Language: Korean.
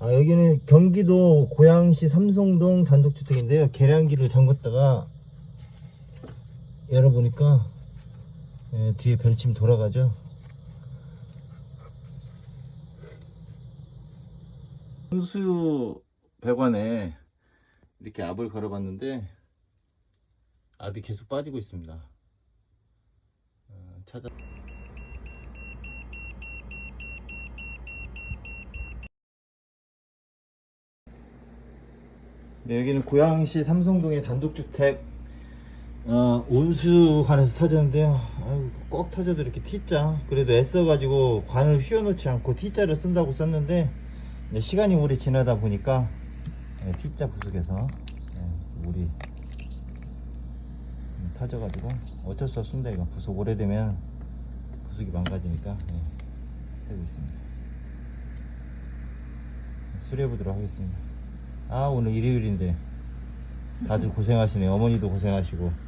아, 여기는 경기도 고양시 삼성동 단독주택인데요. 계량기를 잠궜다가 열어보니까 예, 뒤에 별침 돌아가죠. 순수 배관에 이렇게 압을 걸어봤는데 압이 계속 빠지고 있습니다. 어, 찾아. 네, 여기는 고양시 삼성동의 단독주택 어, 온수관에서 터졌는데요. 아유, 꼭 터져도 이렇게 T자. 그래도 애써가지고 관을 휘어놓지 않고 T자를 쓴다고 썼는데 네, 시간이 오래 지나다 보니까 네, T자 부속에서 네, 물이 음, 터져가지고 어쩔 수 없습니다. 이거 부속 오래되면 부속이 망가지니까 네, 하고 있습니다. 수리해 보도록 하겠습니다. 아 오늘 일요일인데 다들 고생하시네. 어머니도 고생하시고